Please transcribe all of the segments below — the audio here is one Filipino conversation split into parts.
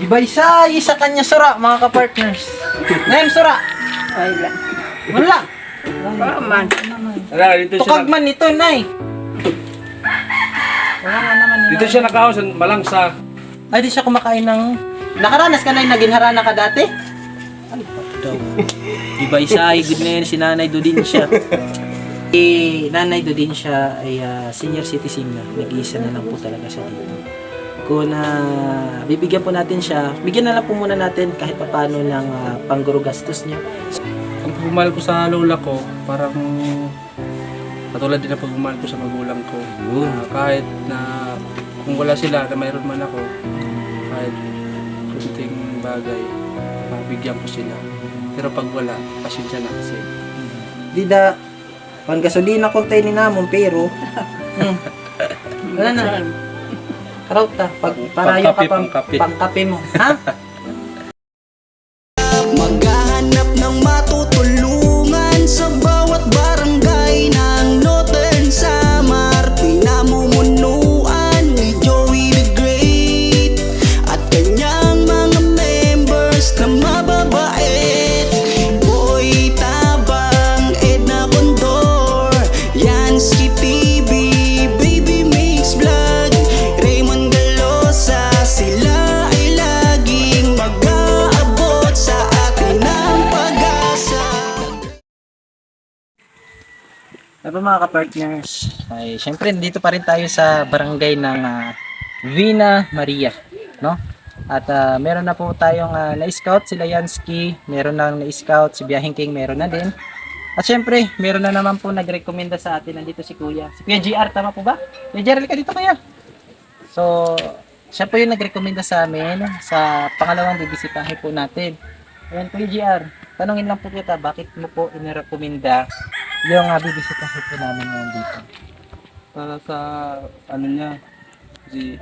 Iba isa, isa kanya sura, mga ka-partners. Ngayon sura. Ay lang. Wala. Paman. Wala, dito siya, Tukag man ito, nay. Wala nga naman dito siya nakaos, malangsa. Ay, di siya kumakain ng... Nakaranas ka na yung naging harana ka dati? Ay, daw. Iba isa ay good na yun, si Nanay Dudin siya. Eh, Nanay Dudin siya ay ah, senior citizen na. Nag-iisa na lang po talaga siya dito. Kung na bibigyan po natin siya, bigyan na lang po muna natin kahit paano ng uh, pangguro gastos niya. Ang pagmamahal ko sa lola ko, parang katulad din ng pagmamahal ko sa magulang ko. Ah, kahit na kung wala sila, na mayroon man ako, kahit kunting bagay, mabigyan ko sila. Pero pag wala, pasensya na kasi. Di da, pang gasolina kontay ni namon pero, hmm, wala na. Karauta, pag parayo ka Pangkape, pang, pangkape. pangkape mo. Ha? Ano mga ka-partners, ay syempre dito pa rin tayo sa barangay ng ah, Vina Maria, no? At ah, meron na po tayong ah, na-scout sila Yansky, meron na na-scout si Biyahing King, meron na din. At syempre, meron na naman po nagrekomenda sa atin nandito si Kuya. Si Kuya GR, tama po ba? Kuya GR, ka dito kaya. So, siya po yung nagrekomenda sa amin sa pangalawang bibisitahin po natin. Ayan, Kuya GR, tanungin lang po kita, bakit mo po inirekomenda yung uh, bibisitahin po namin ngayon dito? Para sa ano niya, kasi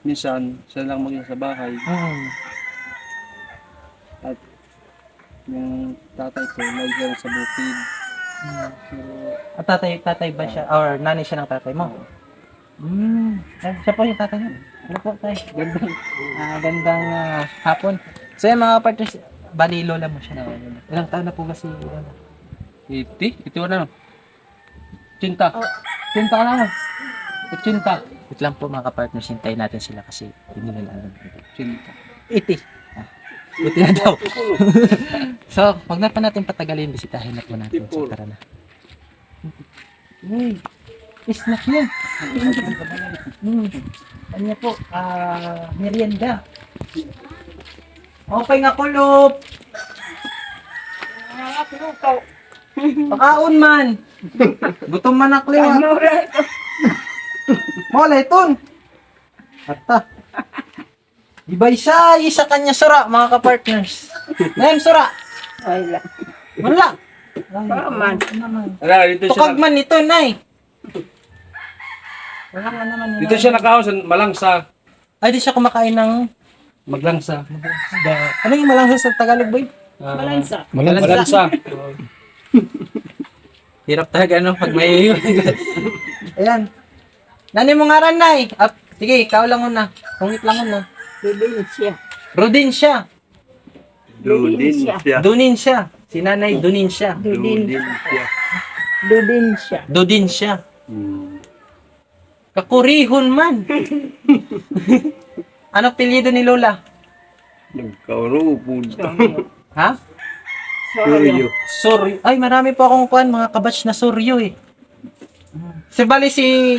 minsan siya lang mag sa bahay Hmm. at yung tatay ko naigaw sa bukid. hmm. Pero At tatay, tatay ba siya? Or nanay siya ng tatay mo? Hmm. Siya po yung tatay niya. Ano po tayo? Gandang, ah, gandang ah, hapon. So yung mga partners, bali lola mo siya. Ilang taon na po ba si lola? 80? Ito na no? Cinta. Cinta ka na? Cinta. Wait lang po mga partners, hintayin natin sila kasi hindi nila alam. Cinta. 80. Ah, buti na daw. so, wag na pa natin patagalin, bisitahin na po natin. So, tara na. Uy, snack yan. Hmm. Kanya po, ah, merienda. Okay nga kulop. Pakaon man. Gutom man na kliwa. Mole, ton. Ata. Iba isa, isa kanya sura, mga ka-partners. Ngayon sura. Ay lang. Wala. Paman. Wala, dito siya, Tukag man ito, nay. Wala nga naman dito siya nakaos, malangsa. Ay, di siya kumakain ng... Maglangsa. Ano yung malangsa sa Tagalog, boy? Ah, Malansa. Malansa. Hirap talaga, no? Pag may... Ayan. Nani mo nga ran, nay. Up. Sige, ikaw lang una. Kungit lang una. Bibin siya. Rodin siya. Dudin siya. Dunin siya. Si nanay, dunin siya. Dudin siya. Dudin siya. Dudin siya. Kakurihon man. ano apelyido ni Lola? Nagkarupod. Ha? Sorry. Sorry. Ay, marami po akong kuan mga kabatch na soryo eh. Si bali si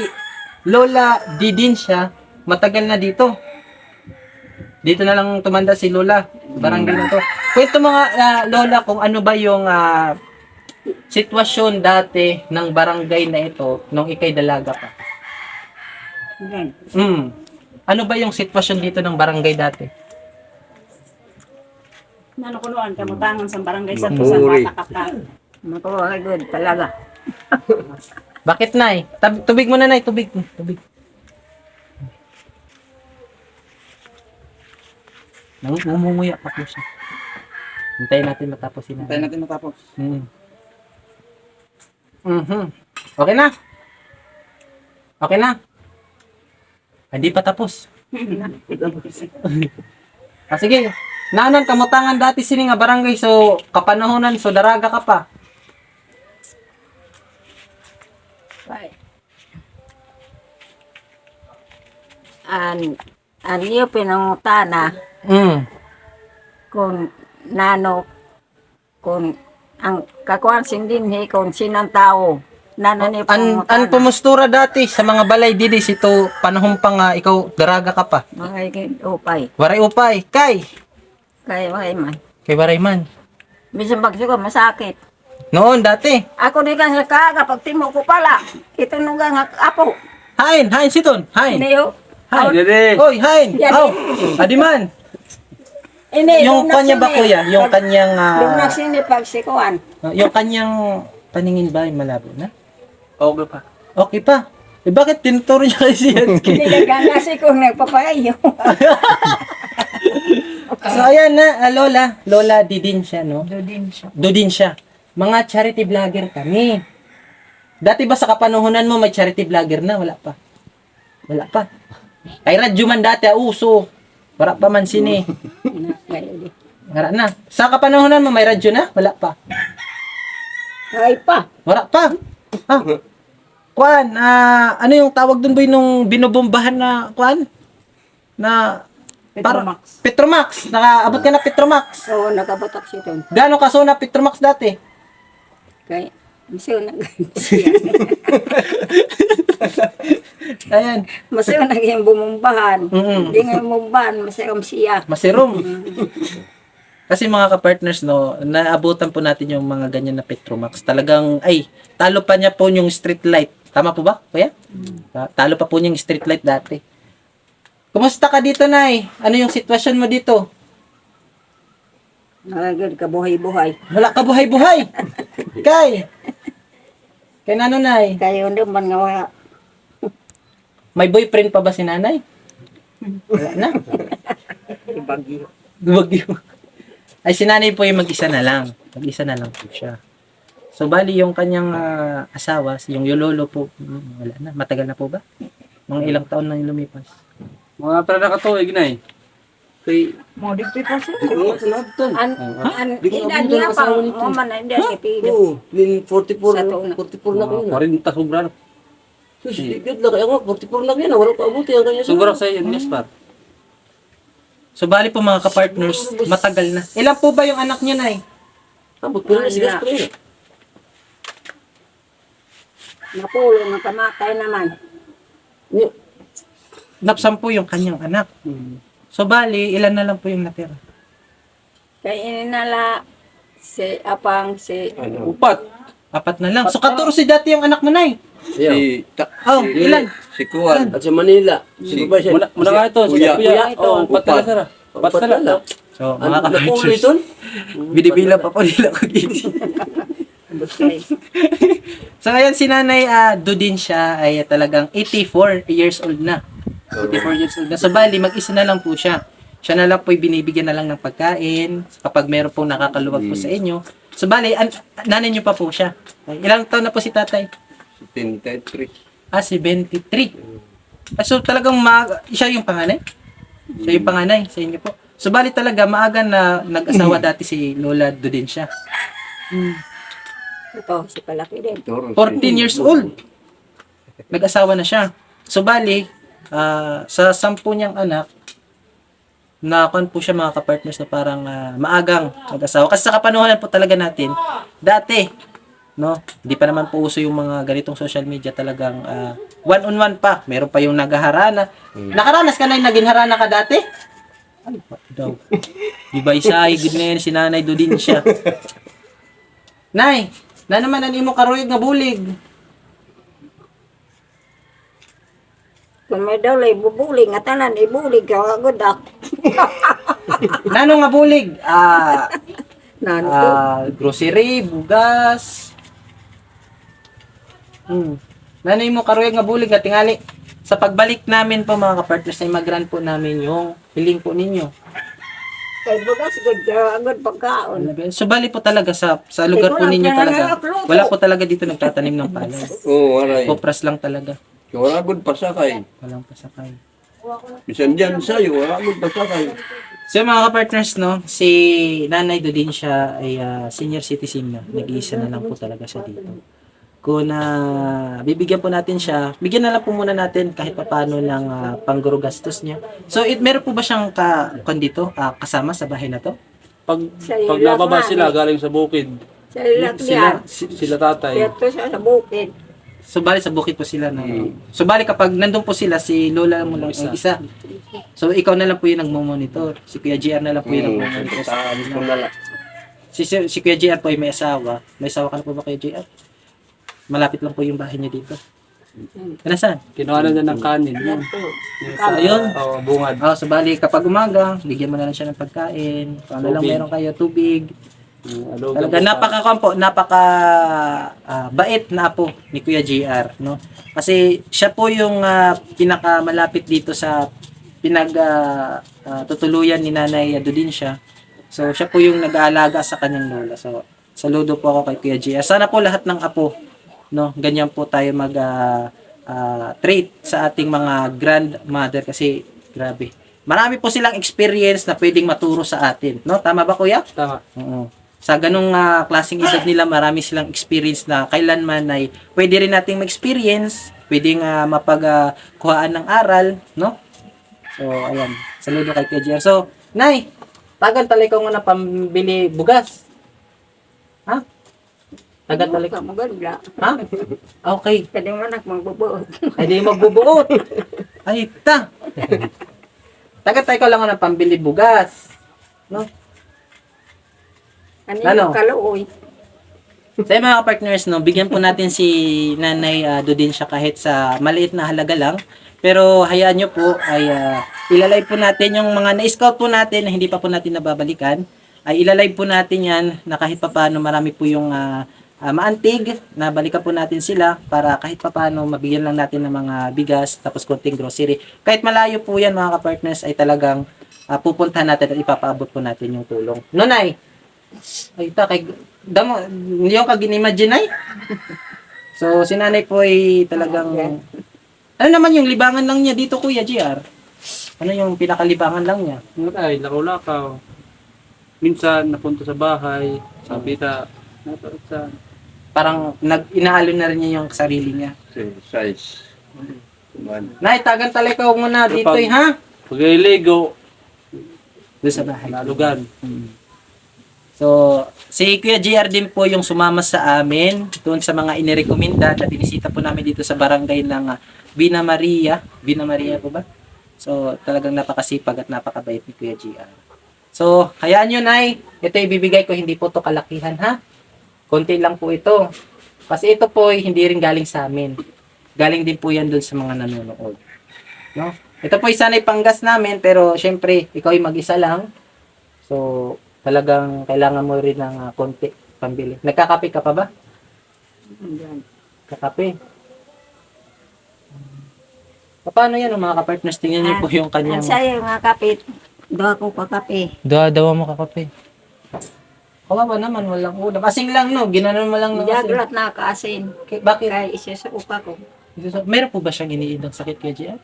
Lola Didin siya, matagal na dito. Dito na lang tumanda si Lola. Barangay na to. Kwento mga ah, Lola kung ano ba yung ah, sitwasyon dati ng barangay na ito nung ikay dalaga pa. Mm. Ano ba yung sitwasyon dito ng barangay dati? Nanukunuan ka mo tangan sa barangay sa. Tusan ka. Makuha good talaga. Bakit nay? Tab- tubig mo na nay, tubig. Tubig. Nang umunguya pa po siya. Hintayin natin matapos si nanay. Tayo natin matapos. Mm. Mhm. Okay na? Okay na? Hindi pa tapos. Ah, sige. Nanon, kamutangan dati sini nga barangay, so kapanahonan, so daraga ka pa. Ay. An an iyo pinangutana Mm. kung nano kung ang kakuan sindinhi kung sinang tao nano ni An, an pumustura dati sa mga balay didi, sito panahon pa nga ikaw daraga ka pa. mga upay Waray upay, kay. kay way man Kay waray man. bisan pag ko masakit Noon, dati. ako di ka sa kaga pag timo ko pala ito nung nga apo Hain, hain siton, hain. Iniyo. Hain. Dede. Oy, hain. Aw, adiman. Ini, Yung kanya ba kuya? Yung kanyang, Yung ah, nasinipag si Kuan. yung kanyang paningin ba ay malabo na? Okay pa. Okay pa. Eh bakit tinuturo niya kay si Yansky? Nilagangasi ko nagpapayo. so ayan na, ah, Lola. Lola, didin siya, no? Dudin siya. Dudin siya. Mga charity vlogger kami. Dati ba sa kapanahonan mo may charity vlogger na? Wala pa. Wala pa. Kay radyo man dati, ah, uso. Wala pa man sini. Wala na. Sa kapanahonan mo may radyo na? Wala pa. Ay pa. Wala pa. Ah. Kwan, ah, ano yung tawag dun boy nung binobombahan na kwan? Na Petromax. Petromax. Nakaabot ka na Petromax. Oo, nakabatak siya doon. Gaano kaso na Petromax dati? Kaya, masiw na Ayan. Masiw na yung bumumbahan. Mm-mm. Hindi nga bumumbahan, masiw siya. Masirom. Kasi mga ka-partners, no, naabutan po natin yung mga ganyan na Petromax. Talagang, ay, talo pa niya po yung street light. Tama po ba, kuya? Ta- Talo pa po niya yung street light dati. Kumusta ka dito, Nay? Ano yung sitwasyon mo dito? Nagagad ka buhay-buhay. Wala ka buhay-buhay. Kay. Kay nano, Nay? Kaya hindi man nga wala. May boyfriend pa ba si nanay? Wala na. Ibagyo. Bagyo. Ay, si nanay po yung mag-isa na lang. Mag-isa na lang po siya. So, bali yung kanyang ah, asawa, yung yololo po, mm, wala na. Matagal na po ba? Mga ilang taon na yung lumipas. Mga pala nakatuig na eh. Kay, Mo di pa siya. Oo, sanabtan. An, an, ina niya pa, mo man na hindi niya pili. Oo, din 44 Sa na, tuon na. 44 na kayo na. 40 sobra na. Sus, na kaya nga, 44 na kayo na, wala pa abuti ang kanya. Sobra sa iyo, yes, par. So, bali po mga kapartners, matagal na. Ilan po ba yung anak niya, Nay? Abot ko na si Gaspar yun. Napulo, nakamatay naman. Napsampu yung kanyang anak. So, bali, ilan na lang po yung natira? Kaya ininala si Apang, si ano, Upat. Apat na lang. So, 14 dati yung anak mo, siya. Si, ta, Oh, ilan? si Kuan. At sa Manila, si ba siya? Muna, muna nga ito. Si Kuya. Kuya. Kuya ito. Oh, upat na sara. Upat na lang. So, Ano, mga napulo kapartners, ito? binibila pa po nila kag-isip. So ngayon si Nanay uh, Dudin siya ay talagang 84 years old na. 84 years old na. So bali, mag-isa na lang po siya. Siya na lang po binibigyan na lang ng pagkain kapag meron pong nakakaluwag po sa inyo. So bali, an- nanay niyo pa po siya. Ilang taon na po si tatay? Si 10-3. Ah, si 23. Ah, so talagang ma- siya yung panganay? Siya yung panganay sa inyo po. So bali talaga maaga na nag-asawa dati si Lola Dudin siya. Ito, si Palaki din. Toro, 14 years old. Nag-asawa na siya. So, bali, ah, sa sampu niyang anak, nakakuan po siya mga kapartners na parang ah, maagang nag-asawa. Kasi sa kapanuhan po talaga natin, dati, no, hindi pa naman po uso yung mga ganitong social media talagang ah, one-on-one pa. Meron pa yung naghaharana. Nakaranas ka na yung naging harana ka dati? Ay, what daw. Di ba isa ay good na yun, si nanay do din siya. Nay, na naman ang imo karoyog nga bulig. Kung may daw lay bubulig, nga tanan, ibulig ka, agad ak. Nano nga bulig? Ah, Nano ko. ah, grocery, bugas. Hmm. Nano imo karoyog nga bulig nga tingali. Sa pagbalik namin po mga kapartners ay mag-run po namin yung hiling po ninyo. Kay bugas, good ka, agad pagkaon. So bali po talaga sa sa lugar po ninyo talaga. Wala po talaga dito nagtatanim ng palay. Oo, waray. Kopras lang talaga. Wala gud pasakay. Walang pasakay. Bisan dyan sa'yo, wala gud pasakay. So mga ka-partners, no, si Nanay Dudin siya ay ah, senior citizen na. Nag-iisa na lang po talaga siya dito. Kung na bibigyan po natin siya, bigyan na lang po muna natin kahit papaano ng uh, pangguro gastos niya. So, it, meron po ba siyang ka, kon dito, ah, kasama sa bahay na to? Pag, Sa pag ilang nababa nga, sila eh. galing sa bukid, Sa sila, si- sila tatay. Dito siya sa bukid. So, bali sa bukid po sila. No? So, bali kapag nandun po sila, si Lola mo lang ang isa. So, ikaw na lang po yung nagmumonitor. Si Kuya JR na lang po yung nagmumonitor. Sa amin ko na lang. Si, si, si Kuya JR po ay may asawa. May asawa ka na po ba Kuya JR? Malapit lang po yung bahay niya dito. Nasaan? Kinuha na niya ng kanin. Yun. Dito. Ayun. Oo, bungad. Oh, so bali kapag umaga, bigyan mo na lang siya ng pagkain. Kung ano lang Tubig. meron kayo, tubig. Mm, Talaga po napaka kampo, napaka ah, bait na po ni Kuya JR, no? Kasi siya po yung ah, pinaka malapit dito sa pinag ah, ah, tutuluyan ni Nanay Dudin siya. So siya po yung nag-aalaga sa kanyang lola. So saludo po ako kay Kuya JR. Sana po lahat ng apo, no, ganyan po tayo mag ah, ah, treat sa ating mga grandmother kasi grabe. Marami po silang experience na pwedeng maturo sa atin, no? Tama ba Kuya? Tama. Oo. Sa ganung ah, klaseng edad nila, marami silang experience na kailanman ay pwede rin nating ma-experience, pwedeng uh, mapagkuhaan ng aral, no? So, ayan. Saludo kay Kuya JR. So, Nay, tagal talay ko na pambili bugas. Ha? Tagal talay Ka maganda. Ha? Okay. Kadi mo nak magbubuot. Ay, di magbubuot. Ay, ta. Tagal tayo ko lang ng pambili bugas. No? Ano yung kaluoy? Sa mga partners, no, bigyan po natin si Nanay uh, Dudin siya kahit sa maliit na halaga lang. Pero hayaan nyo po ay ah, ilalay po natin yung mga na-scout po natin na hindi pa po natin nababalikan. Ay ilalay po natin yan na kahit papaano marami po yung ah, ah, maantig na balikan po natin sila para kahit papaano mabigyan lang natin ng mga bigas tapos konting grocery. Kahit malayo po yan mga ka-partners ay talagang ah, pupuntahan natin at ipapaabot po natin yung tulong. Nonay, ay, ta, kay, damo, yung kag-imagine ay. so, si nanay po ay talagang, ano naman yung libangan lang niya dito, Kuya GR? Ano yung pinakalibangan lang niya? Ay, lakaw-lakaw. Minsan, napunta sa bahay, sabi naparot sa, Parang nag inaalo na rin niya yung sarili niya. Size. Man. Nay, tagan talaga ko muna dito, eh, ha? pag iligo, Doon sa bahay. nalugan. So, si Kuya JR din po yung sumama sa amin doon sa mga inirekomenda na binisita po namin dito sa barangay ng ah, Bina Maria. Bina Maria po ba? So, talagang napakasipag at napakabait ni Kuya JR. So, hayaan nyo, Nay. Ito ibibigay ko, hindi po to kalakihan, ha? Konti lang po ito. Kasi ito po ay hindi rin galing sa amin. Galing din po yan doon sa mga nanonood. No? Ito po ay sanay panggas namin, pero syempre, ikaw ay mag-isa lang. So, talagang kailangan mo rin ng ah, konti pambili. Nagkakape ka pa ba? Kakape. Paano yan oh, mga kapartners? Tingnan niyo po yung Ang kanyang... sayo nga kapit. Doa ko pa kape. Dawa mo kakape. Kawawa naman, walang ulam. Asing lang no, ginanon mo lang ng asin. Jagrat na kaasin. K- Bakit? Kaya isa sa upa ko. Meron po ba siyang iniidang sakit kay JR?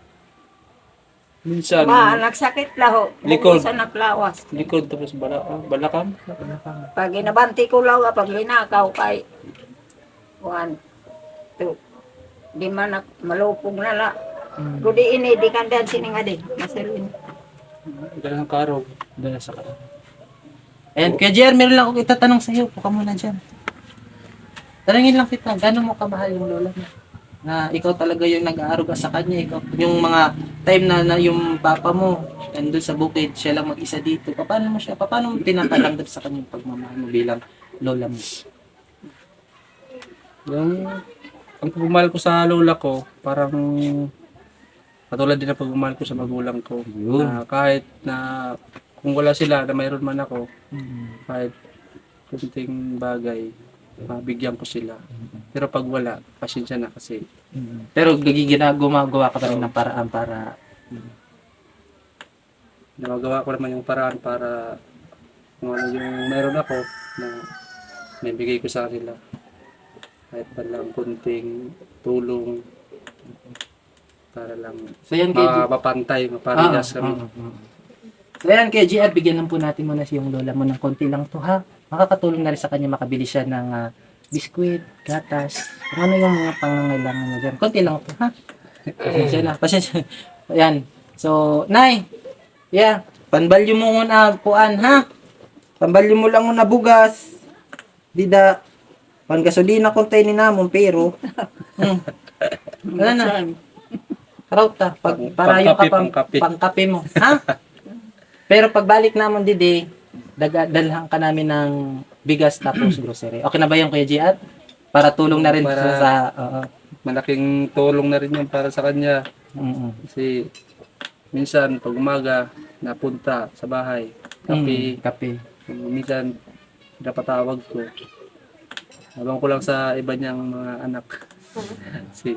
Minsan, Ma, nagsakit laho. Likod. Sa naklawas. likod tapos balakam. balakam. Pag inabanti ko law, pag linakaw kay one, two, di man nak malupog na la. Hmm. Kudi ini di kandan sini nga di. Masalin. Ganang karog. Dala sa kanya. Ayan, kaya JR, meron lang akong itatanong sa iyo. Puka muna dyan. Tanungin lang kita, gano'n mo kamahal yung lola mo? Na ikaw talaga yung nag-aaruga sa kanya. Ikaw, yung mga time na, na yung papa mo, nandun sa bukid, siya lang mag-isa dito. Paano mo siya, paano mo pinaparamdam sa kanya yung pagmamahal mo bilang lola mo? Yung, ang pagmamahal ko sa lola ko, parang katulad din ng pagmamahal ko sa magulang ko. Na kahit na kung wala sila, na mayroon man ako, kahit kunting bagay, mabigyan ko sila. Pero pag wala, pasensya na kasi Pero gagigina, gumagawa ka pa rin ng paraan para nagagawa ko naman yung paraan para kung ano yung meron ako na may bigay ko sa kanila. Kahit pa lang kunting tulong para lang So yan mapapantay, maparigas Ah, kami. ah, ah. So ayan, kaya GR, bigyan lang po natin muna si yung lola mo ng konti lang to ha. Makakatulong na rin sa kanya makabili siya ng ah, biskwit, gatas, kung ano yung mga pangangailangan na dyan. Konti lang to ha. Pasensya na, pasensya. Ayan. So, Nay, yeah, panbalyo mo muna puan ha. Panbalyo mo lang muna bugas. Di da, panggasolina kontay ni namon pero. Hmm. Wala na. Karaw ta, pag, para yung kapang, pangkape mo. Ha? Pero pagbalik namon didi, dalhan ka namin ng bigas tapos grocery. Okay na ba yung Kuya Jiat? Para tulong na rin Para- sa... oo. Malaking tulong na rin yun para sa kanya. Mm-mm. Kasi minsan pag umaga napunta sa bahay. Kape, Mm, kape. minsan napatawag ko. Habang ko lang sa iba niyang mga anak. si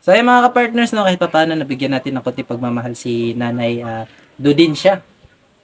So ayun mga ka-partners, no, kahit pa paano nabigyan natin ng konti pagmamahal si Nanay uh, Dudin siya.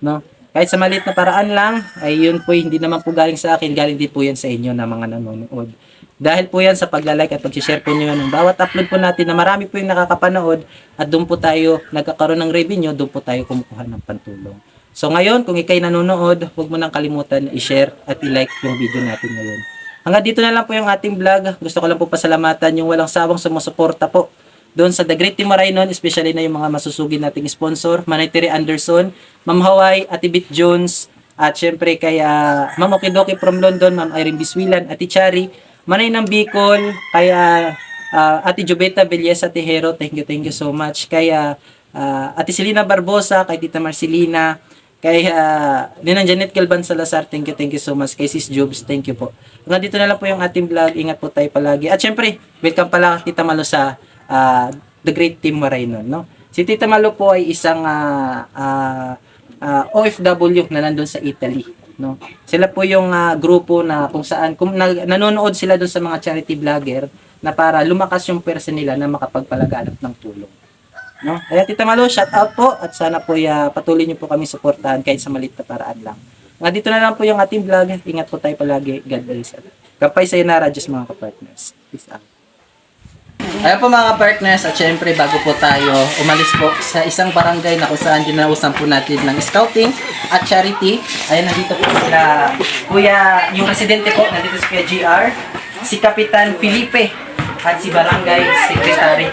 No? Kahit sa maliit na paraan lang, ay yun po hindi naman po galing sa akin, galing din po yan sa inyo na mga nanonood. Dahil po yan sa pagla-like at pag-share po nyo ng bawat upload po natin na marami po yung nakakapanood at doon po tayo nagkakaroon ng revenue, doon po tayo kumukuha ng pantulong. So ngayon, kung ikay nanonood, huwag mo nang kalimutan i-share at i-like yung video natin ngayon. Hanggang dito na lang po yung ating vlog. Gusto ko lang po pasalamatan yung walang sawang sumusuporta po doon sa The Great Marainon, especially na yung mga masusugid nating sponsor, Manay Terry Anderson, Ma'am Hawaii, Ate Bit Jones, at syempre kay ah, Ma'am Okidoki from London, Ma'am Irene Biswilan, Ate Chari, Manay ng Bicol, kaya Ate Jubeta Belyesa Tejero, thank you, thank you so much. Kaya Ate Selena Barbosa, kay Tita Marcelina, kay uh, Ninang Janet Galban Salazar, thank you, thank you so much. Kay Sis Jobs, thank you po. Hanggang dito na lang po yung ating vlog. Ingat po tayo palagi. At syempre, welcome pala Tita Malo sa ah, The Great Team Marainon, no? Si Tita Malo po ay isang ah, ah, ah, OFW na nandun sa Italy, no? Sila po yung ah, grupo na kung saan kung na, nanonood sila dun sa mga charity vlogger na para lumakas yung pwersa nila na makapagpalaganap ng tulong. No? Kaya Tita Malo, shout out po at sana po ya, patuloy niyo po kami suportahan kahit sa maliit na paraan lang. Nga dito na lang po yung ating vlog. Ingat po tayo palagi. God bless. Kampay sa Nara, just mga kapartners. Peace out. Ayan po mga partners at syempre bago po tayo umalis po sa isang barangay na kung saan dinausan po natin ng scouting at charity. Ayan nandito po sila kuya, yung residente po, nandito si Kuya GR, si Kapitan Felipe at si Barangay Secretary.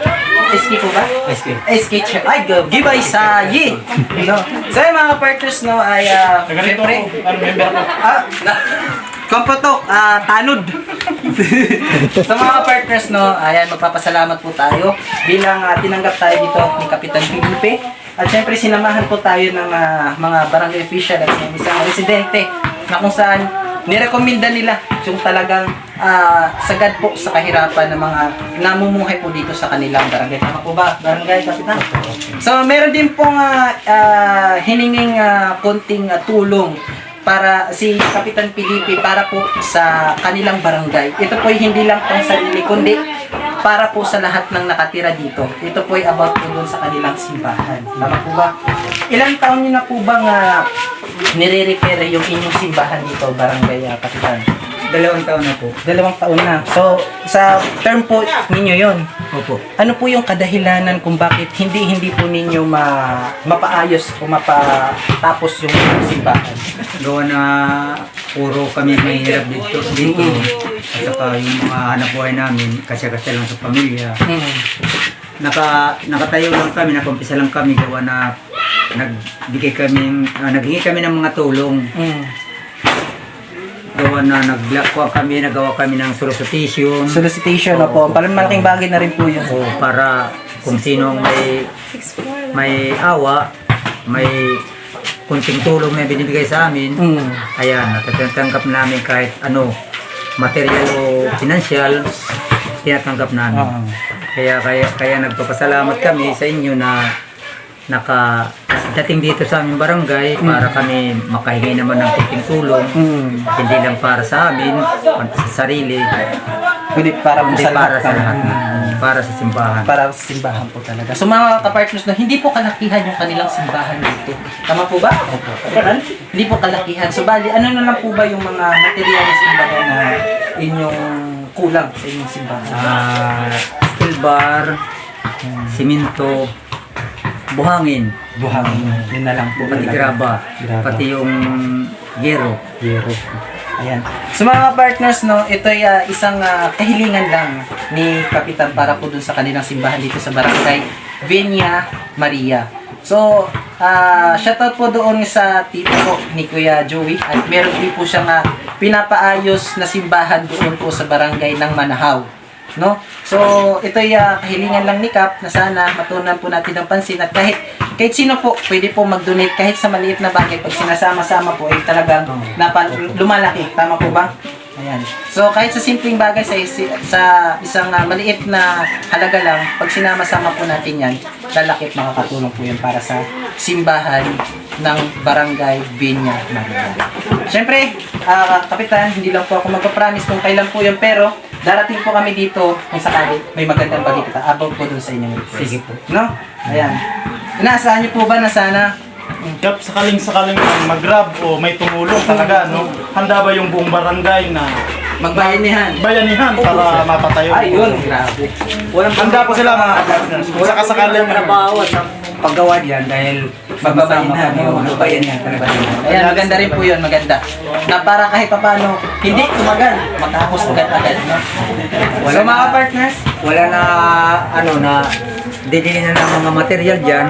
SK po ba? SK. SK Chef. Ay, go. Gibay sa Yi. No. So yung mga partners no ay uh, syempre. Ah, na, Kompotok, ah, tanod. sa mga partners, no, ayan, magpapasalamat po tayo bilang ah, tinanggap tayo dito ni Kapitan Felipe. At syempre, sinamahan po tayo ng ah, mga barangay official at yung isang residente na kung saan nirekomenda nila yung talagang ah, sagad po sa kahirapan ng mga namumuhay po dito sa kanilang barangay. Tama po ba, barangay kapitan? So, meron din pong ah, ah, hininging ah, konting ah, tulong para si Kapitan Pilipi para po sa kanilang barangay. Ito po hindi lang pang sarili kundi para po sa lahat ng nakatira dito. Ito po ay about po doon sa kanilang simbahan. Tama po ba? Ilang taon niyo na po bang uh, nire-repair yung inyong simbahan dito, barangay uh, Kapitan? Dalawang taon na po. Dalawang taon na. So, sa term po ninyo yon. Opo. Ano po yung kadahilanan kung bakit hindi hindi po ninyo ma, mapaayos o mapatapos yung simbahan? Gawa na puro kami mahirap dito. dito. At saka yung mga hanap buhay namin, kasya-kasya lang sa pamilya. Hmm. Naka, nakatayo lang kami, nakumpisa lang kami. Gawa na nagbigay kami, ah, naghingi kami ng mga tulong. Hmm. Gawa na naglakuha kami, nagawa kami ng solicitation. Solicitation na po. Parang malaking bagay na rin po yun. O para kung sinong may may awa, may kunting tulong na binibigay sa amin, Mm. ayan, natatanggap namin kahit ano, material o financial, tinatanggap namin. Oo. Kaya, kaya, kaya nagpapasalamat kami sa inyo na naka dating dito sa aming barangay para kami makahingi naman ng kunting tulong. Mm. Hindi lang para sa amin, para sa sarili, Kundi para hindi sa para sa lahat. Mm. Para sa simbahan. Para sa simbahan po talaga. So mga kapartners na hindi po kalakihan yung kanilang simbahan dito. Tama po ba? Opo. Hindi po kalakihan. So bali, ano na lang po ba yung mga materials simbahan na inyong kulang sa inyong simbahan? Ah, steel bar, simento, buhangin. Buhangin. Yun na lang po. Pati talaga. graba, Graba. pati yung gero. Zero. Ayan. So mga partners, no, ito ay ah, isang ah, kahilingan lang ni Kapitan para po dun sa kanilang simbahan dito sa barangay Vinya Maria. So, ah shoutout po doon sa tito po ni Kuya Joey at meron din po siyang ah, pinapaayos na simbahan doon po sa barangay ng Manahaw. No? So, ito ay ah, kahilingan lang ni Kap na sana matunan po natin ng pansin at kahit kahit sino po pwede po mag-donate kahit sa maliit na bagay pag sinasama-sama po ay talagang napa, lumalaki. Tama po ba? Ayan. So, kahit sa simpleng bagay, sa, isi- sa isang ah, maliit na halaga lang, pag sinama-sama po natin yan, lalaki at makakatulong po yan para sa simbahan ng Barangay Binya Maria. Siyempre, ah, Kapitan, hindi lang po ako magpapromise kung kailan po yun, pero darating po kami dito kung sakali may magandang balita about po dun sa inyong request. Sige po. No? Ayan. Inaasahan niyo po ba na sana Kap sakaling sakaling mag-grab o may tumulong talaga, no? Handa ba yung buong barangay na magbayanihan? bayanihan para mapatayo? Ay, yun. Grabe. Walang Handa po sila mga. Kung sakasakaling trabaho sa paggawa diyan dahil Magbabayanihan. Oo, magbabayanihan talaga. Ayan, maganda rin po yun, maganda. Na para kahit papano, hindi tumagal, matapos agad-agad. No? So mga partners, Wala na ano na didili na ng mga material diyan.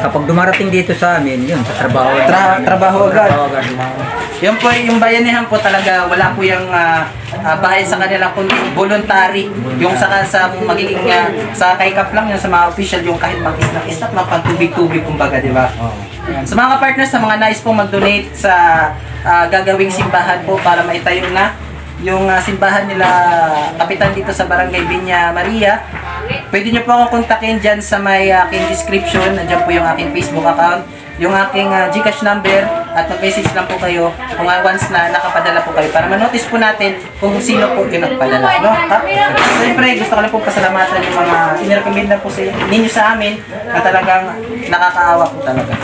Kapag dumarating dito sa amin, yun, sa trabaho. Tra- trabaho agad. Trabaho agad. Yung po, yung bayanihan po talaga, wala po yung uh, bahay sa kanila, kundi voluntary. Yung sa, sa magiging, ah, sa kay Kap lang, yung sa mga official, yung kahit mag-isnak-isnak lang, pang tubig-tubig, kumbaga, di ba? Sa mga partners, sa mga nais pong mag-donate sa ah, gagawing simbahan po para maitayo na yung ah, simbahan nila kapitan dito sa Barangay Binya Maria. Pwede nyo po akong kontakin dyan sa may aking description. Nandiyan po yung aking Facebook account, yung aking ah, Gcash number at mag-message lang po kayo kung ah, once na nakapadala po kayo para ma-notice po natin kung sino po yung nagpadala. No? Ha? Siyempre, gusto ko lang po pasalamatan yung mga inirecommend na po sa ninyo sa amin na talagang nakakaawa po talaga.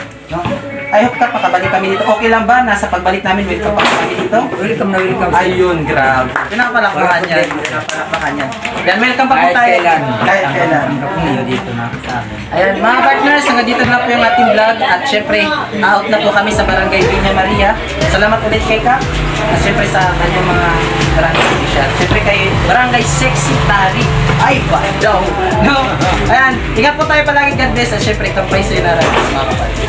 I hope ka pakabalik kami dito. Okay lang ba? Nasa pagbalik namin, welcome pa kami dito. Welcome na welcome. Ayun, grabe. Pinapalakpakan yan. Pinapalakpakan yan. Yan, welcome pa po Kahit tayo. kailan. Kahit kailan. Ngayon dito na sa amin. Ayan, mga partners, hanggang dito na po yung ating vlog. At syempre, out na po kami sa Barangay Piña Maria. Salamat ulit kay Kap. At syempre sa kanyang mga barangay official. Syempre kay Barangay Sexy Tari. Ay, ba. No? Ayan, ingat po tayo palagi. God bless. At syempre, kampay sa iyo na rin, mga kapatid.